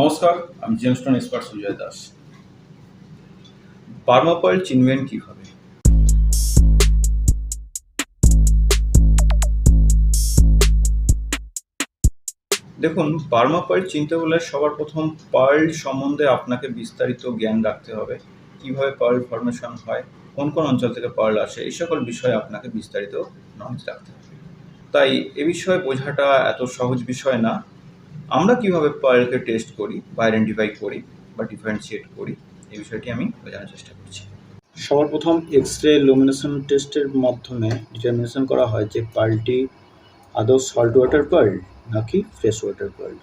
নমস্কার, আমি gemstone expert Sujoy Das. পার্মাপয়েল চিনবেন কীভাবে? দেখুন পার্মাপয়েল চিনতে হলে সবার প্রথম পার্ল সম্বন্ধে আপনাকে বিস্তারিত জ্ঞান রাখতে হবে। কীভাবে পার্ল ফর্মেশন হয়, কোন কোন অঞ্চল থেকে পার্ল আসে, এই সকল বিষয়ে আপনাকে বিস্তারিত নলেজ রাখতে হবে। তাই এ বিষয়ে বোঝাটা এত সহজ বিষয় না। আমরা কীভাবে পার্লকে টেস্ট করি বা আইডেন্টিফাই করি বা ডিফারেন্সিয়েট করি, এই বিষয়টি আমি বোঝানোর চেষ্টা করছি। সবার প্রথম এক্স রে লুমিনেশন টেস্টের মাধ্যমে ডিটারমিনেশন করা হয় যে পার্লটি আদৌ সল্ট ওয়াটার পার্ল নাকি ফ্রেশ ওয়াটার পার্ল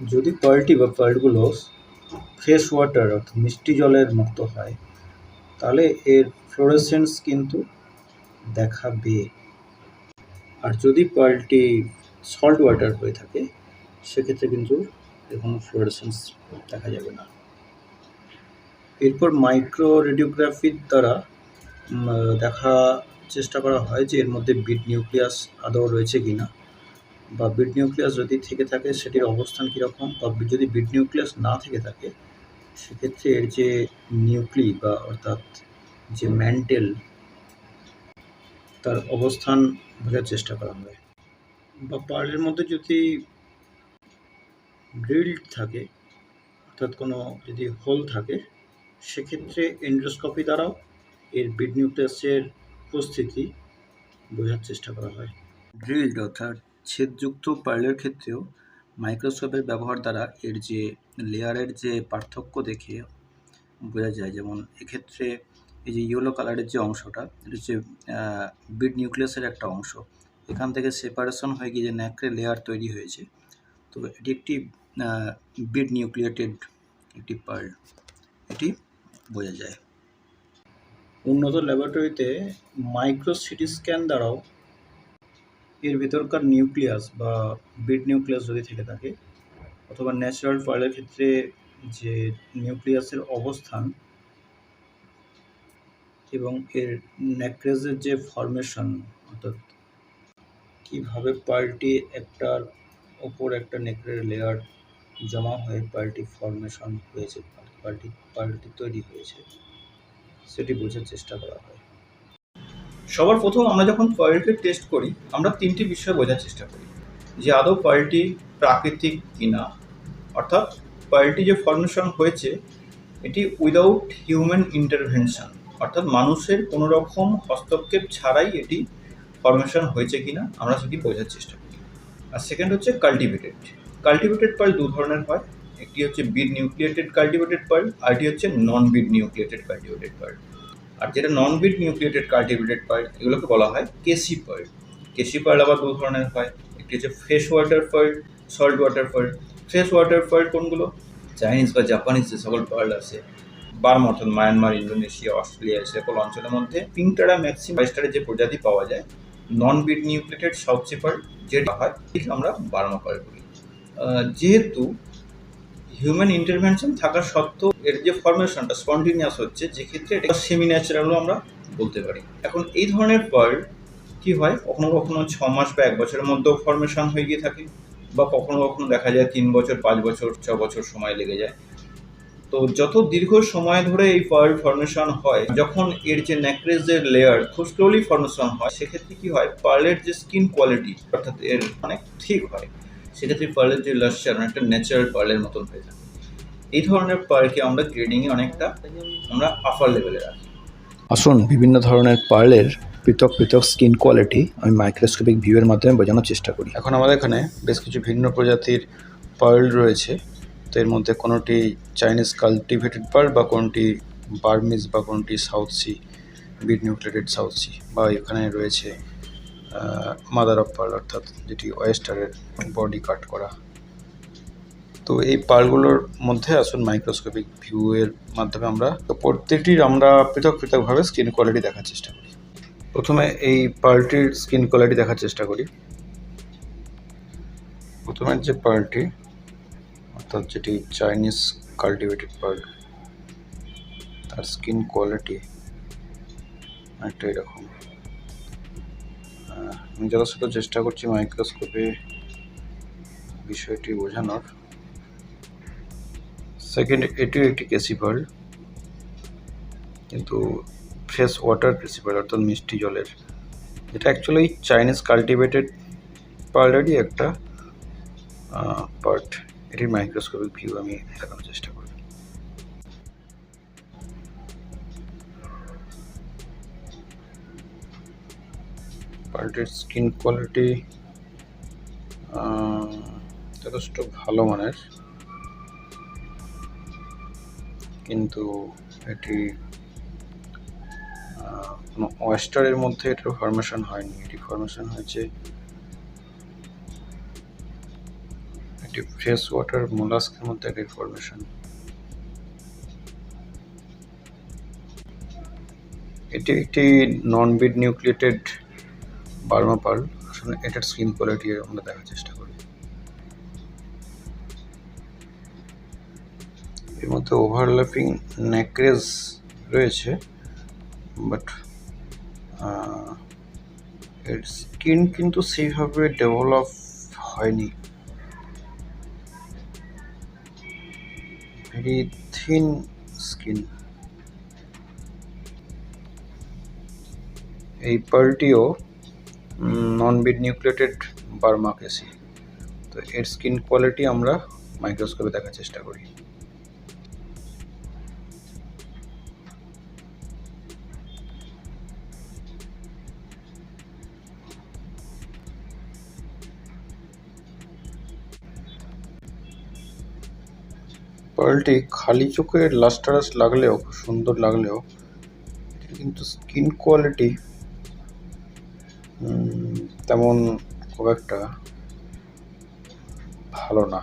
যদি পার্লটি বা পার্লগুলো ফ্রেশ ওয়াটার অর্থাৎ মিষ্টি জলের মতো হয়, তাহলে এর ফ্লোরেসেন্স কিন্তু দেখাবে। আর যদি পার্লটি সল্ট ওয়াটার হয়ে থাকে, সেক্ষেত্রে কিন্তু এর কোনো ফ্লোরেসেন্স দেখা যাবে না। এরপর মাইক্রো রেডিওগ্রাফির দ্বারা দেখা চেষ্টা করা হয় যে এর মধ্যে বিট নিউক্লিয়াস আদৌ রয়েছে কি না বা বিট নিউক্লিয়াস যদি থেকে থাকে, সেটির অবস্থান কীরকম? বা যদি বিট নিউক্লিয়াস না থেকে থাকে, সেক্ষেত্রে এর যে নিউক্লি বা অর্থাৎ যে ম্যান্টেল তার অবস্থান বোঝার চেষ্টা করা হয়। বা পার্লের মধ্যে যদি গ্রিল্ড থাকে, অর্থাৎ কোনো যদি হোল থাকে, সেক্ষেত্রে এন্ডোস্কোপি দ্বারাও এর বিড নিউক্লিয়াসের উপস্থিতি বোঝার চেষ্টা করা হয়। ড্রিল্ড অর্থাৎ ছেদযুক্ত পার্লের ক্ষেত্রেও মাইক্রোস্কোপের ব্যবহার দ্বারা এর যে লেয়ারের যে পার্থক্য দেখে বোঝা যায়। যেমন এক্ষেত্রে এই যে ইয়েলো কালারের যে অংশটা এটা হচ্ছে বিড নিউক্লিয়াসের একটা অংশ এখান থেকে সেপারেশন হয়ে গিয়ে যে ন্যাকড়ে লেয়ার তৈরি হয়েছে। তো এটি একটি বিড নিউক্লিয়েটেড একটি পার্ল এটি বোঝা যায়। উন্নত ল্যাবরেটরিতে মাইক্রো সিটি স্ক্যান দ্বারাও এর ভেতরকার নিউক্লিয়াস বা বিড নিউক্লিয়াস যদি থেকে থাকে, অথবা ন্যাচারাল পার্লের ক্ষেত্রে যে নিউক্লিয়াসের অবস্থান এবং এর ন্যাক্রেজের যে ফরমেশন অর্থাৎ কীভাবে পার্লটি একটার ওপর একটা নেকড়ের লেয়ার জমা হয়ে পার্লটি ফরমেশন হয়েছে পার্লটি পার্লটি তৈরি হয়েছে, সেটি বোঝার চেষ্টা করা হয়। সবার প্রথম আমরা যখন পার্লকে টেস্ট করি, আমরা তিনটি বিষয় বোঝার চেষ্টা করি। যে আদৌ পার্লটি প্রাকৃতিক কিনা, অর্থাৎ পার্লটি যে ফর্মেশন হয়েছে, এটি উইদাউট হিউম্যান ইন্টারভেনশন অর্থাৎ মানুষের কোনো রকম হস্তক্ষেপ ছাড়াই এটি ফর্মেশন হয়েছে কিনা, আমরা সেটি বোঝার চেষ্টা করি। আর সেকেন্ড হচ্ছে কাল্টিভেটেড কাল্টিভেটেড পার্ল দু ধরনের হয়। একটি হচ্ছে বিড নিউক্লিয়েটেড কাল্টিভেটেড পার্ল আরটি হচ্ছে non bead nucleated cultivated pearl আর যেটা non bead nucleated cultivated pearl এগুলোকে বলা হয় কেসি পার্ল কেসি পার্ল আবার দু ধরনের হয়। একটি হচ্ছে fresh water pearl salt water pearl fresh water pearl কোনগুলো? চাইনিজ বা জাপানিজ যে সকল পার্ল আছে বার মতন মায়ানমার ইন্দোনেশিয়া অস্ট্রেলিয়া এই সকল অঞ্চলের মধ্যে পিঙ্কটারা ম্যাক্সিমাম বাইস্টারের যে প্রজাতি পাওয়া যায় non bead nucleated South Sea pearl যেটা হয় আমরা বার্মা পার্ল বলি। যেহেতু হিউম্যান ইন্টারভেনশন থাকা সত্ত্বেও এর যে ফরমেশনটা স্পন্টিনিয়াস হচ্ছে যে ক্ষেত্রে এটা সেমি ন্যাচারালও আমরা বলতে পারি। এখন এই ধরনের পার্ল কি হয়? কখনো কখনো ছ মাস বা এক বছরের মধ্যেও ফরমেশন হয়ে গিয়ে থাকে, বা কখনো কখনো দেখা যায় তিন বছর, পাঁচ বছর, ছ বছর সময় লেগে যায়। তো যত দীর্ঘ সময় ধরে এই পার্ল ফর্মেশন হয় যখন এর যে ন্যাকড়েজের লেয়ার খুব স্লোলি ফর্মেশন হয় সেক্ষেত্রে কি হয়? পার্লের যে স্কিন কোয়ালিটি অর্থাৎ এর অনেক ঠিক হয় সেক্ষেত্রে পার্লের যে লাস্টার অনেকটা ন্যাচারাল পার্লের মতন হয়ে থাকে এই ধরনের পার্লকে আমরা গ্রেডিংয়ে অনেকটা আমরা আপার লেভেলে রাখি। আসুন বিভিন্ন ধরনের পার্লের পৃথক পৃথক স্কিন কোয়ালিটি আমি মাইক্রোস্কোপিক ভিউয়ের মাধ্যমে বোঝানোর চেষ্টা করি। এখন আমাদের এখানে বেশ কিছু ভিন্ন প্রজাতির পার্ল রয়েছে। তো এর মধ্যে কোনোটি চাইনিজ কাল্টিভেটেড পার্ল বা কোনটি বার্মিজ বা কোনটি South Sea bead nucleated South Sea বা এখানে রয়েছে মাদার অফ পার্ল অর্থাৎ যেটি ওয়েস্টারের বডি কাট করা। তো এই পার্লগুলোর মধ্যে আসুন মাইক্রোস্কোপিক ভিউয়ের মাধ্যমে আমরা প্রত্যেকটির আমরা পৃথক পৃথকভাবে স্কিন কোয়ালিটি দেখার চেষ্টা করি। প্রথমে এই পার্লটির স্কিন কোয়ালিটি দেখার চেষ্টা করি। প্রথমে যে পার্লটি অর্থাৎ যেটি চাইনিজ কাল্টিভেটেড পার্ল তার স্কিন কোয়ালিটি একটা এরকম। আমি যথাযথ চেষ্টা করছি মাইক্রোস্কোপে বিষয়টি বোঝানোর। সেকেন্ড এটিও একটি কেসি পার্ল কিন্তু ফ্রেশ ওয়াটার কেসি পার্ল অর্থাৎ মিষ্টি জলের। যেটা অ্যাকচুয়ালি চাইনিজ কাল্টিভেটেড পার্লারই একটা পার্ট এটির মাইক্রোস্কোপিক ভিউ আমি দেখানোর চেষ্টা করি পার্টের স্কিন কোয়ালিটি যথেষ্ট ভালো মানের। কিন্তু এটি কোনো ওয়েস্টারের মধ্যে এটার ফরমেশন হয়নি। এটি ফরমেশন হয়েছে এটি ফ্রেশ ওয়াটার মোলাস্কের মধ্যে এটির ফরমেশন এটি একটি non bead nucleated Burma pearl আসলে এটার স্কিন কোয়ালিটি আমরা দেখার চেষ্টা করি এর মধ্যে ওভারল্যাপিং নেকরেজ রয়েছে বাট এর স্কিন কিন্তু সেইভাবে ডেভেলপ হয়নি ভেরি থিন স্কিন। এই পার্লটিও non bead nucleated Burma keshi তো এর স্কিন কোয়ালিটি আমরা মাইক্রোস্কোপে দেখার চেষ্টা করি। পার্লটি খালি চোখে লাস্টারাস লাগলেও খুব সুন্দর লাগলেও, কিন্তু স্কিন কোয়ালিটি তেমন খুব একটা ভালো না,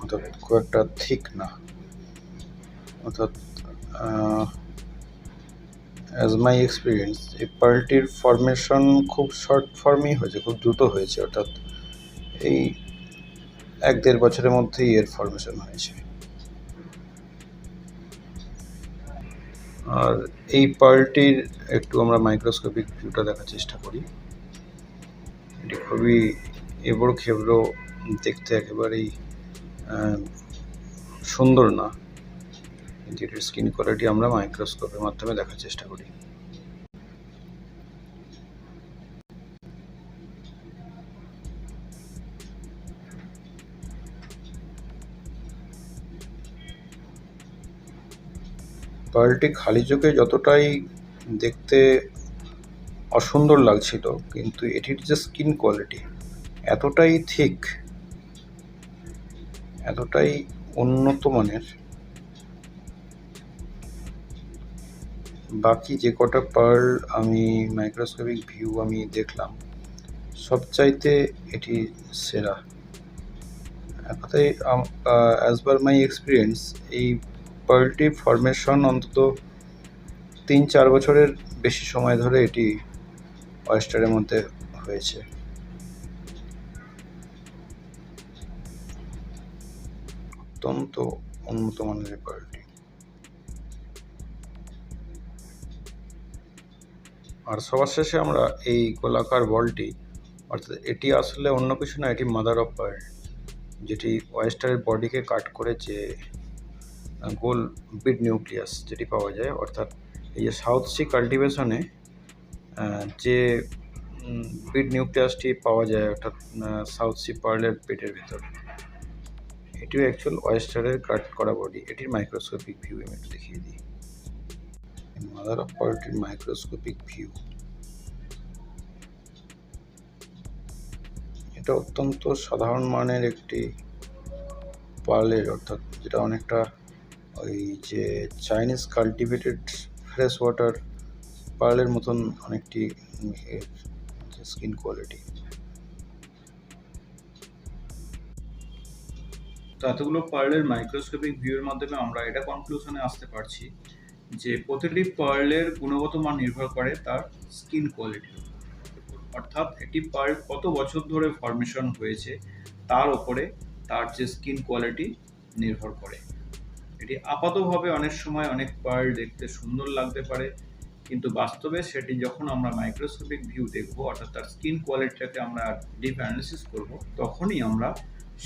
অর্থাৎ খুব একটা ঠিক না। অর্থাৎ অ্যাজ মাই এক্সপিরিয়েন্স এই পার্লটির ফরমেশন খুব শর্ট ফর্মেই হয়েছে, খুব দ্রুত হয়েছে, অর্থাৎ এই এক দেড় বছরের মধ্যেই এর ফরমেশন হয়েছে। আর এই পার্লটির একটু আমরা মাইক্রোস্কোপিক ভিউটা দেখার চেষ্টা করি। এটি খুবই এবড়ো খেবড়ো দেখতে একেবারেই সুন্দর না। যেটির স্কিন কোয়ালিটি আমরা মাইক্রোস্কোপের মাধ্যমে দেখার চেষ্টা করি। পার্লটি খালি চোখে যতটাই দেখতে অসুন্দর লাগছিল, কিন্তু এটির যে স্কিন কোয়ালিটি এতটাই ঠিক, এতটাই উন্নত মানের। বাকি যে কটা পার্ল আমি মাইক্রোস্কোপিক ভিউ আমি দেখলাম, সবচাইতে এটি সেরা। কথায় অ্যাজ পার মাই এক্সপিরিয়েন্স এই পার্লটির ফরমেশন অন্তত তিন চার বছরের বেশি সময় ধরে এটি ওয়েস্টারের মধ্যে হয়েছে। অত্যন্ত উন্নত মানের এই আর সবার শেষে আমরা এই গোলাকার বলটি, অর্থাৎ এটি আসলে অন্য কিছু না, এটি মাদার অফ পার্ল যেটি ওয়েস্টারের বডিকে কাট করে যে গোল বিড নিউক্লিয়াস যেটি পাওয়া যায়, অর্থাৎ এই যে সাউথ সি কাল্টিভেশনে যে বিড নিউক্লিয়াসটি পাওয়া যায়, অর্থাৎ সাউথ সি পার্লের পেটের ভিতর। এটিও অ্যাকচুয়াল ওয়েস্টারের কাট করা বডি এটির মাইক্রোস্কোপিক ভিউ আমি একটু দেখিয়ে দিই। মাদার অফ পার্লটির মাইক্রোস্কোপিক ভিউ এটা অত্যন্ত সাধারণ মানের একটি পার্লের, অর্থাৎ যেটা অনেকটা ওই যে চাইনিজ কাল্টিভেটেড ফ্রেশ ওয়াটার পার্লের মতন অনেকটি স্কিন কোয়ালিটি তো এতগুলো পার্লের মাইক্রোস্কোপিক ভিউয়ের মাধ্যমে আমরা এটা কনক্লুশনে আসতে পারছি যে প্রতিটি পার্লের গুণগত মান নির্ভর করে তার স্কিন কোয়ালিটির অর্থাৎ একটি পার্ল কত বছর ধরে ফরমেশন হয়েছে, তার ওপরে তার যে স্কিন কোয়ালিটি নির্ভর করে। এটি আপাতভাবে অনেক সময় অনেক পার্ল দেখতে সুন্দর লাগতে পারে, কিন্তু বাস্তবে সেটি যখন আমরা মাইক্রোস্কোপিক ভিউ দেখব, অর্থাৎ তার স্কিন কোয়ালিটিটাকে আমরা ডিপ অ্যানালিসিস করব, তখনই আমরা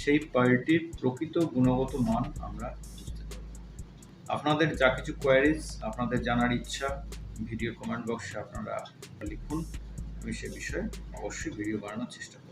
সেই পার্লটির প্রকৃত গুণগত মান আমরা বুঝতে পারব। আপনাদের যা কিছু কোয়ারিজ আপনাদের জানার ইচ্ছা ভিডিও কমেন্ট বক্সে আপনারা লিখুন, আমি সে বিষয়ে অবশ্যই ভিডিও বানানোর চেষ্টা করব।